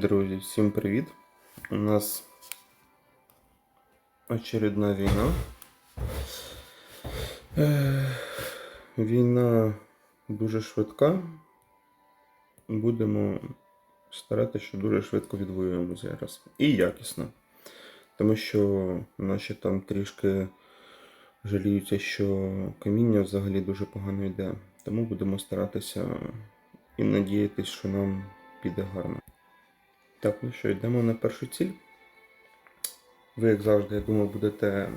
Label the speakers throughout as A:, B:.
A: Друзі, всім привіт! У нас очередна війна. Війна дуже швидка. Будемо старатися, що дуже швидко відвоюємо зараз. І якісно. Тому що наші там трішки жаліються, що каміння взагалі дуже погано йде. Тому будемо старатися і надіятися, що нам піде гарно. Так, ну що, йдемо на першу ціль. Ви, як завжди, я думаю, будете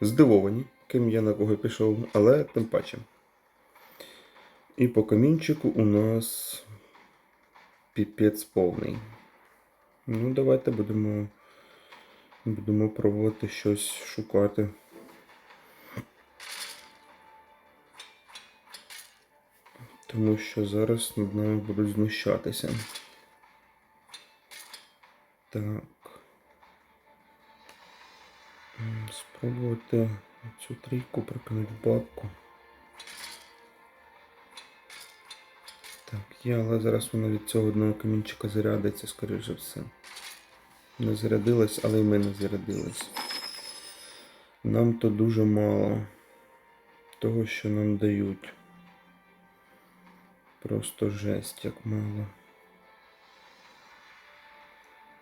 A: здивовані, ким я на кого пішов, але тим паче. І по камінчику у нас піпець повний. Ну, давайте будемо, будемо пробувати щось шукати. Тому що зараз над нами будуть знущатися. Так. М, Спробувати цю трійку прикинути в бабку. Так, є, але зараз вона від цього одного камінчика зарядиться, скоріше все. Не зарядилась, але й ми не зарядились. Нам то дуже мало того, що нам дають. Просто жесть, як мало.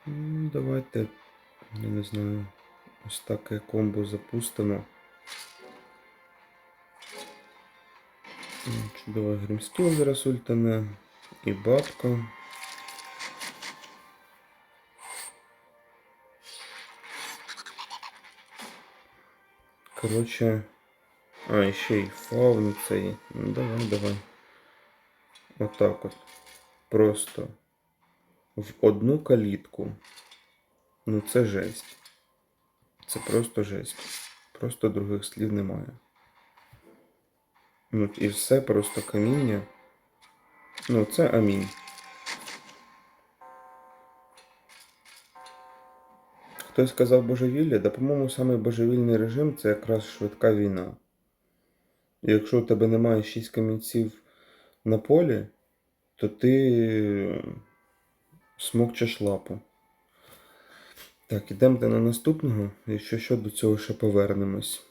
A: Ну, Давайте, я не знаю, ось таке комбо запустимо. М, Чудовий гримстіл зараз ультане. І бабка. Коротше. А, і ще й фаун цей. Ну давай, давай. Отак от. Просто в одну калітку. Ну це жесть. Це просто жесть. Просто других слів немає. Ну і все просто каміння. Ну, це амінь. Хтось сказав божевілля, да, по-моєму, саме божевільний режим це якраз швидка війна. Якщо у тебе немає 6 камінців на полі, то ти смокчеш лапу. Так, ідемо на наступного. Якщо що, до цього ще повернемось.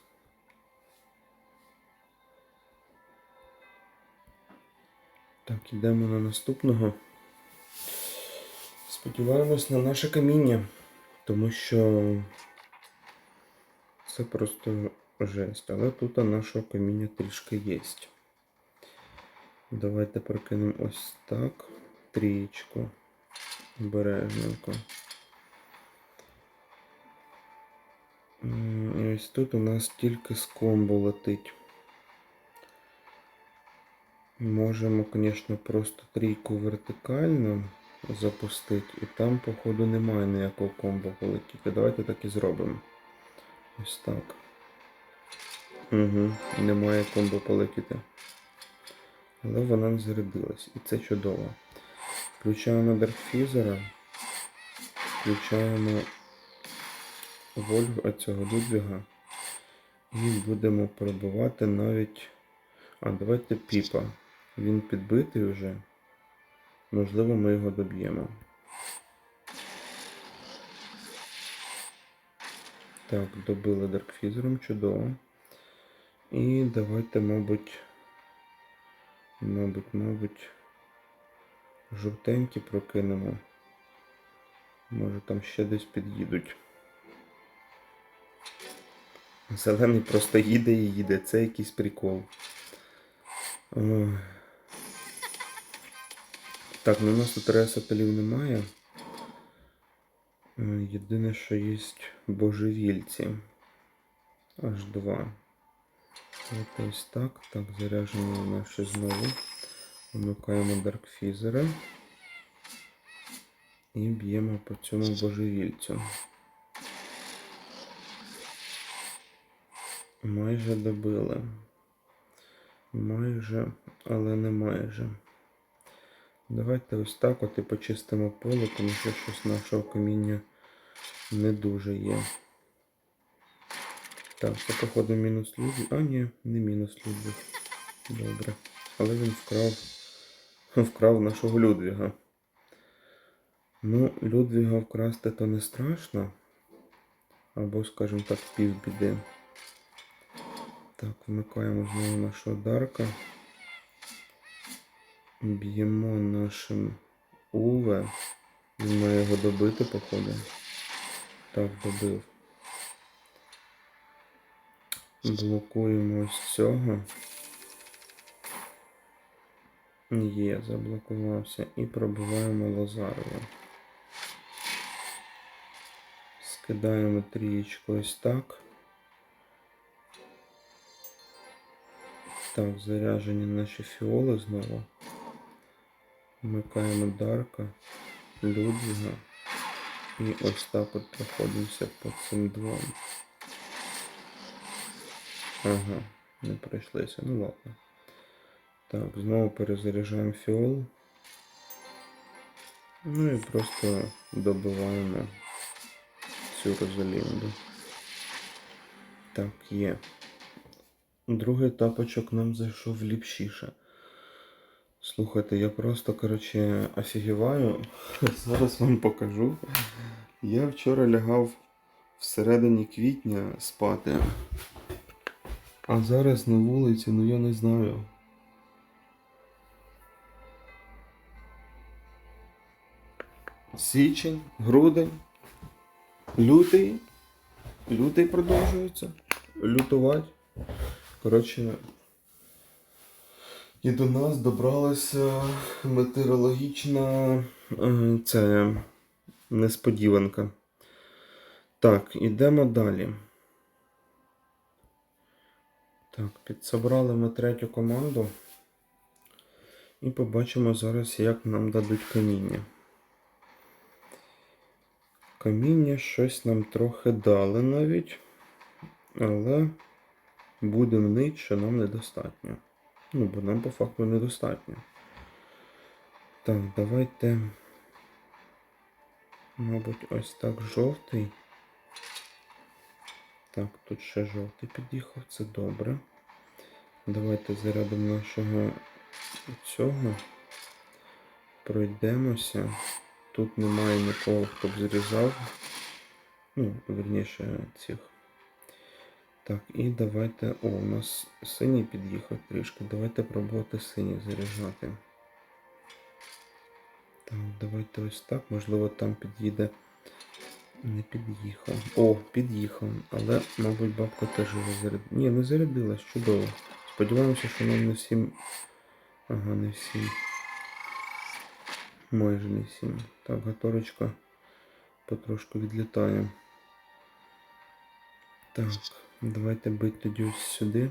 A: Так, ідемо на наступного. Сподіваємось на наше каміння, тому що це просто жесть. Але тут нашого каміння трішки є. Давайте прокинемо ось так. Трієчку. Обережненько. М, І ось тут у нас тільки з комбо летить. Можемо, звісно, просто трійку вертикально запустити, і там, походу, немає ніякого комбо полетіти. Давайте так і зробимо. Ось так. Угу, немає комбо полетіти. Але вона не зарядилась. І це чудово. Включаємо Даркфізера. Включаємо Вольгу а цього Людвіга. І будемо пробувати навіть. А, давайте Піпа. Він підбитий вже. Можливо, ми його доб'ємо. Так, добили Даркфізером, чудово. І давайте, мабуть, мабуть, мабуть, жовтенькі прокинемо. Може там ще десь під'їдуть. Зелений просто їде і їде. Це якийсь прикол. Ой. Так, ну у нас тут ресателів немає. Е, Єдине, що є божевільці. Аж два. Ось так. Так, заряджено наше знову. Вмикаємо Даркфізера. І б'ємо по цьому божевільцю. Майже добили. Майже, але не майже. Давайте ось так от і почистимо поле, тому що щось нашого каміння не дуже є. Так, це походу мінус Людвіг. А, ні, не мінус Людвіг. Добре. Але він вкрав вкрав нашого Людвіга. Ну, Людвіга вкрасти то не страшно. Або, скажімо так, півбіди. Так, вмикаємо знову нашого Дарка. Б'ємо нашим Уве. Він має його добити, походу. Так, добив. Блокуємо ось цього. Є, заблокувався. І пробиваємо Лазарова. Скидаємо трієчку ось так. Так, заряжені наші фіоли знову. Вмикаємо Дарка, Людвіга. І ось так от проходимося по цим двом. Ага, не пройшлися. Ну ладно. Так, знову перезаряджаємо фіол. Ну і просто добиваємо цю Розалінду. Так, є. Другий тапочок нам зайшов ліпшіше. Слухайте, я просто, коротше, офігіваю. Зараз вам покажу. Я вчора лягав всередині квітня спати. А зараз на вулиці, ну я не знаю. Січень, грудень, лютий. Лютий продовжується. Лютувати. Коротше. І до нас добралася метеорологічна е, це, несподіванка. Так, ідемо далі. Так, підсобрали ми третю команду. І побачимо зараз, як нам дадуть каміння. Каміння щось нам трохи дали навіть, але будемо що нам недостатньо. Ну, бо нам по факту недостатньо. Так, давайте. Мабуть, ось так жовтий. Так, тут ще жовтий під'їхав, це добре. Давайте зарядимо нашого цього. Пройдемося. Тут немає нікого, хто б зрізав. Ну, верніше цих. Так, і давайте. О, у нас синій під'їхав трішки. Давайте пробувати синій заряджати. Так, давайте ось так. Можливо, там під'їде. Не під'їхав. О, під'їхав. Але, мабуть, бабка теж його зарядила. Ні, не зарядилась, чудово. Сподіваємося, що нам не всім. Ага, не всім. Майже не всім. Так, гаторочка потрошку відлітає. Так, давайте бить тоді ось сюди.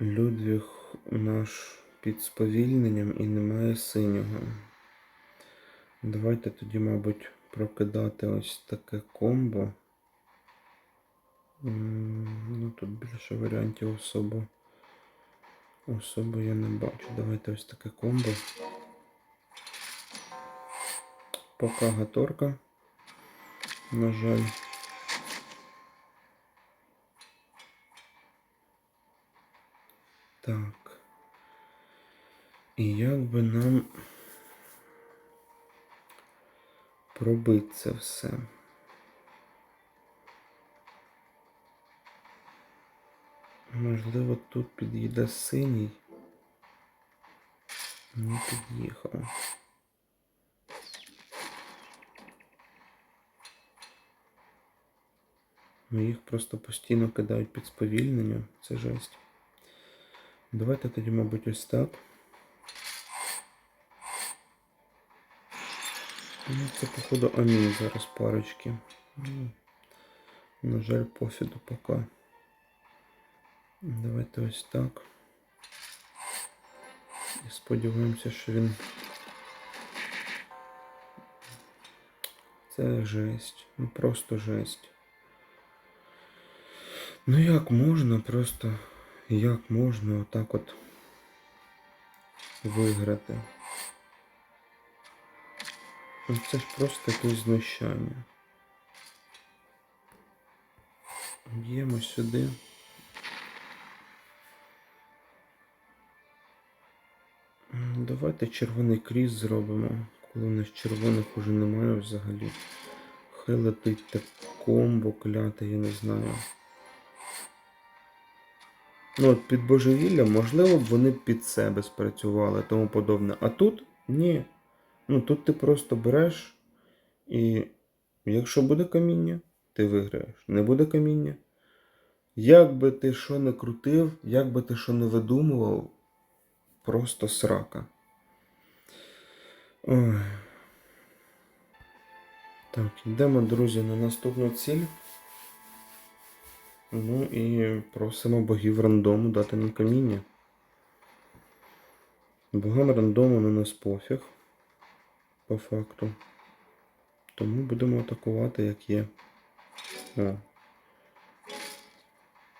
A: Людвіг наш під сповільненням і немає синього. Давайте тоді, мабуть, прокидати ось таке комбо. Ну, тут більше варіантів особо. Особо я не бачу. Давайте ось таке комбо. Пока гаторка. На жаль. Так. І як би нам пробити це все? Можливо, тут під'їде синій. Не під'їхав. Ну, їх просто постійно кидають під сповільнення. Це жесть. Давайте тоді, мабуть, ось так. Ну, це, походу, амінь зараз парочки. Ну, на жаль, пофіду поки. Давайте ось так. І сподіваємося, що він. Це жесть. Ну просто жесть. Ну як можна просто. Як можна отак от виграти? Ну, Це ж просто якесь знущання. Б'ємо сюди. Давайте червоний кріс зробимо. Коли в нас червоних уже немає взагалі. Хай летить так комбо кляте, я не знаю. Ну, от під божевілля, можливо, б вони під себе спрацювали, тому подобне. А тут ні. Ну тут ти просто береш і якщо буде каміння, ти виграєш. Не буде каміння. Як би ти що не крутив, як би ти що не видумував, просто срака. Ой. Так, йдемо, друзі, на наступну ціль. Ну і просимо богів рандому дати нам каміння. Богам рандому на нас пофіг. По факту. Тому будемо атакувати, як є. О.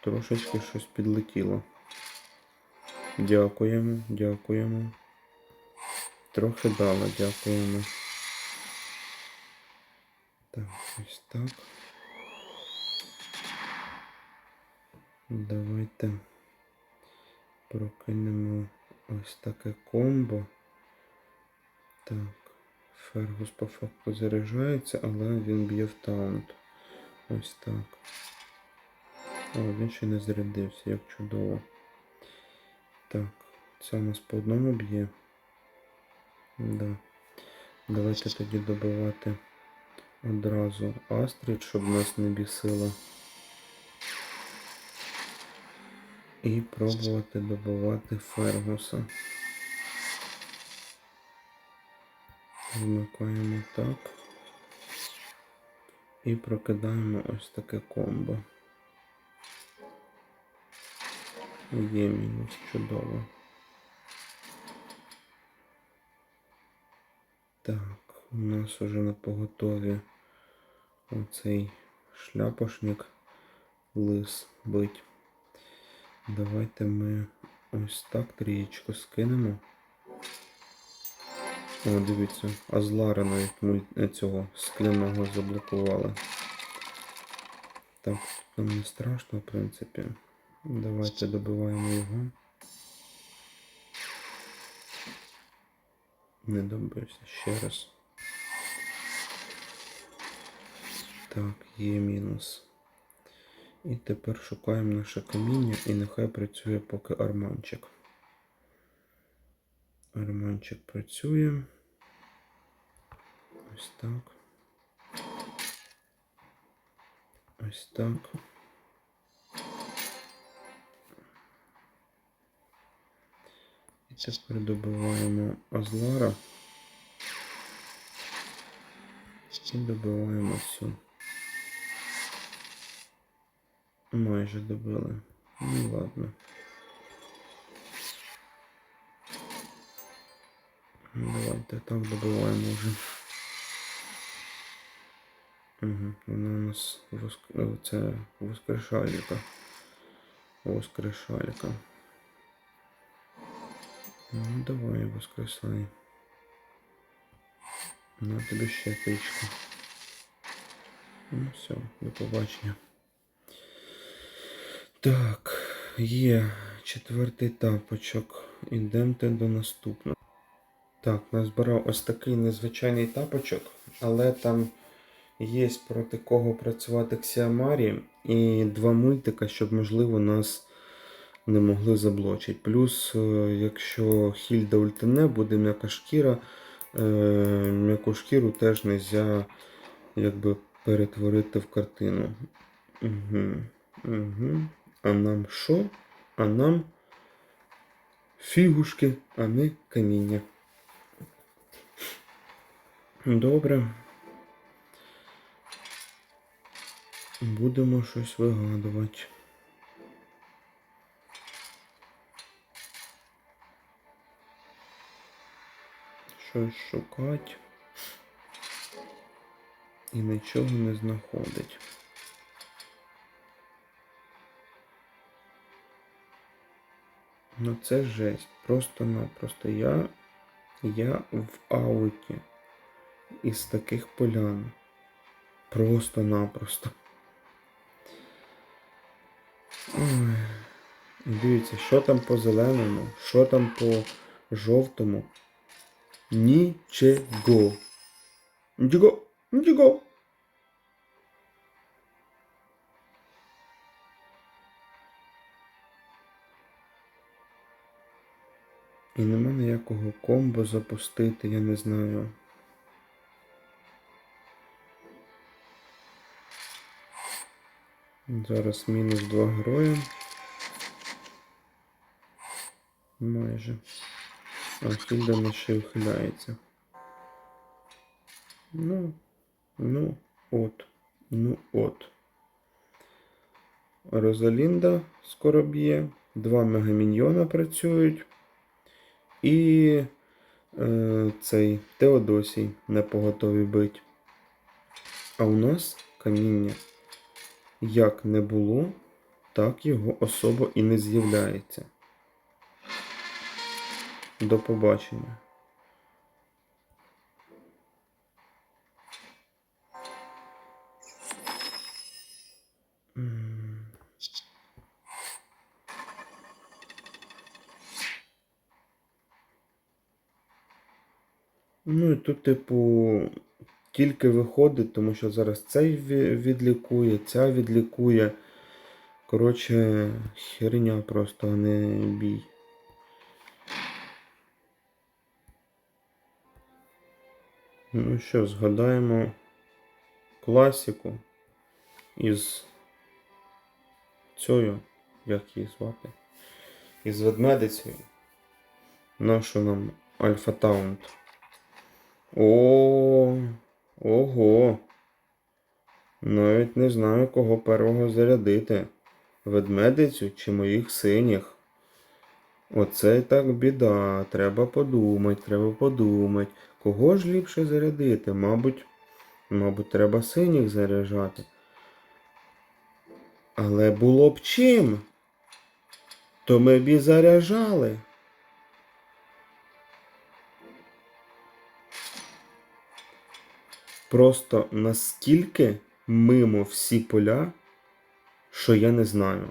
A: Трошечки щось підлетіло. Дякуємо, дякуємо. Трохи дало, дякуємо. Так, ось так. Давайте прокинемо ось таке комбо. Так, Фергус по факту заряджається, але він б'є в таунт. Ось так. О, він ще не зарядився, як чудово. Так, це у нас по одному б'є. Да. Давайте тоді добивати одразу Астрид, щоб нас не бісило. І пробувати добивати Фергуса. Вмикаємо так. І прокидаємо ось таке комбо. Є мінус чудово. Так, у нас уже на поготові оцей шляпошник лис бить. Давайте ми ось так трієчку скинемо. О, дивіться, Азлара навіть муль- цього скляного заблокували. Так, нам не страшно, в принципі. Давайте добиваємо його. Не добився ще раз. Так, є мінус. І тепер шукаємо наше каміння і нехай працює поки арманчик. Арманчик працює. Ось так. Ось так. І тепер добиваємо Азлара. І добиваємо цю. Майже добили. Ну ладно. Давайте так добиваємо вже. Угу. Вона у нас воск... це воскрешальника. Воскрешалька. Ну давай, воскресай. На тобі ще тичку. Ну все, до побачення. Так, є четвертий тапочок. Ідемте до наступного. Так, назбирав ось такий незвичайний тапочок, але там є проти кого працювати Ксіамарі і два мультика, щоб, можливо, нас не могли заблочити. Плюс, е, якщо Хільда ультине, буде м'яка шкіра, е, м'яку шкіру теж не можна якби перетворити в картину. Угу. Угу. А нам що? А нам фігушки, а не каміння. Добре. Будемо щось вигадувати. Щось шукати. І нічого не знаходить. Ну це жесть. Просто-напросто. Я, я в ауті із таких полян. Просто-напросто. Дивіться, що там по зеленому, що там по жовтому. Нічого. Нічого. Нічого. І нема ніякого комбо запустити, я не знаю. Зараз мінус два герої. Майже. А Хільда на ще ухиляється. Ну, ну, от, ну от. Розалінда скоро б'є. Два мегаміньйона працюють. І е, цей Теодосій не поготові бить. А у нас каміння як не було, так його особо і не з'являється. До побачення. Ну і тут, типу, тільки виходить, тому що зараз цей відлікує, ця відлікує. Коротше, херня просто, не бій. Ну що, згадаємо класіку із цією, як її звати? Із ведмедицею. Нашу нам Альфа Таунт. О, ого. Навіть не знаю, кого первого зарядити. Ведмедицю чи моїх синіх. Оце так біда. Треба подумати, треба подумати. Кого ж ліпше зарядити? Мабуть, мабуть, треба синіх заряджати. Але було б чим? То ми б і заряджали. Просто наскільки мимо всі поля, що я не знаю.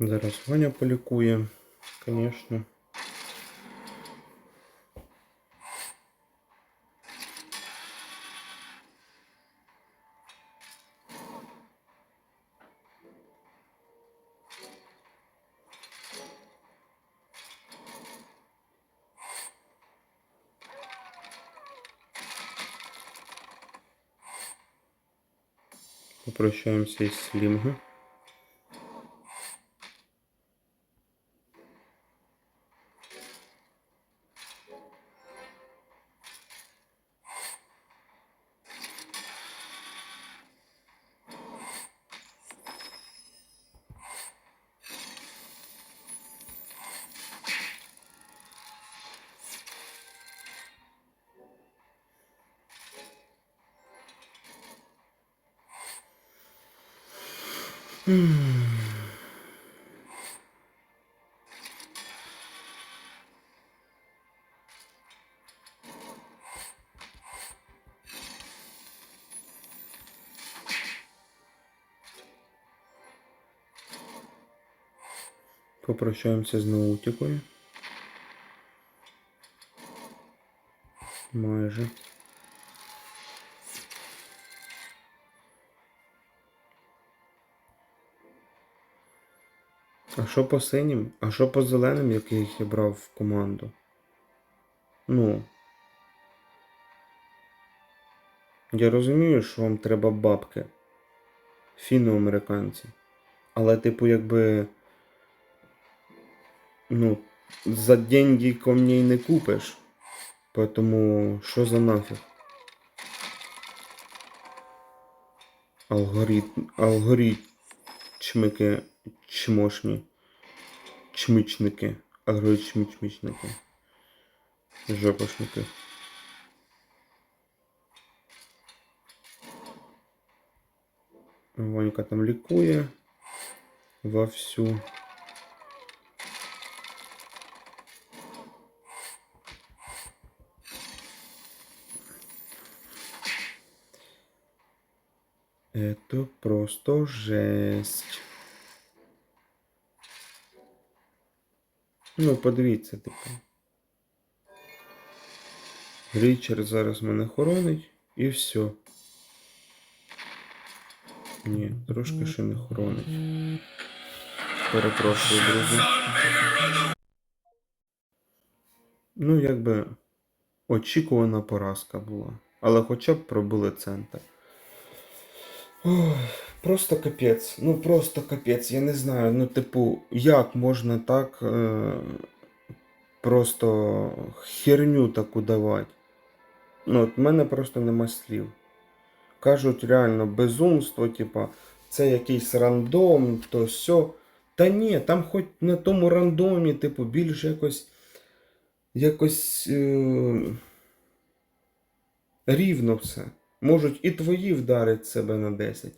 A: Зараз Ваня полікує, звісно. Попрощаємося із Слімго. Попрощаємося з наутікою. Майже. Що по синім? А що по зеленим, яких я брав в команду? Ну. Я розумію, що вам треба бабки. фіноамериканці. Але, типу, якби. Ну, за деньги камней не купиш. Поэтому що за нафіг? Алгоритм. Алгоритмики чмошні. Чмичники. Алгоритмічники. Жопошники. Ванька там лікує вовсю. Это просто жесть. Ну, подивіться, типу. Річард зараз мене хоронить і все. Ні, трошки ще не хоронить. Перепрошую, друзі. Ну, якби очікувана поразка була. Але хоча б пробили центр. Ой, просто капець. Ну просто капець. Я не знаю. Ну, типу, як можна так е- просто херню таку давати? Ну, от в мене просто нема слів. Кажуть реально безумство, типа, це якийсь рандом, то сьо. Та ні, там хоч на тому рандомі, типу, більш якось. Якось. Е- рівно все. Можуть і твої вдарити себе на 10,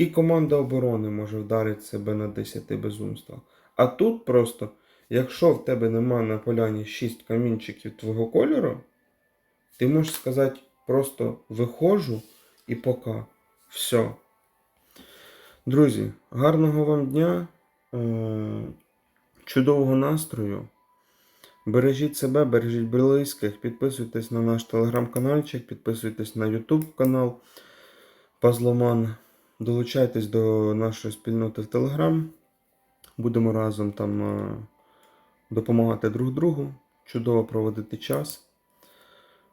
A: і команда оборони може вдарити себе на 10 безумства. А тут просто, якщо в тебе нема на поляні 6 камінчиків твого кольору, ти можеш сказати просто виходжу і пока. Все. Друзі, гарного вам дня, е- чудового настрою. Бережіть себе, бережіть близьких, підписуйтесь на наш телеграм-канальчик, підписуйтесь на YouTube канал Пазломан. Долучайтесь до нашої спільноти в Телеграм. Будемо разом там е, допомагати друг другу, чудово проводити час.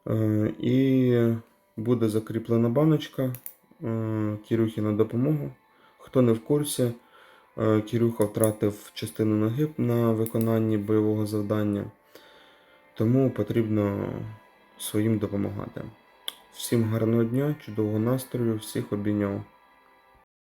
A: Е, І буде закріплена баночка е, Кірюхі на допомогу. Хто не в курсі, Кірюха втратив частину ноги на виконанні бойового завдання. Тому потрібно своїм допомагати. Всім гарного дня, чудового настрою, всіх обійняв.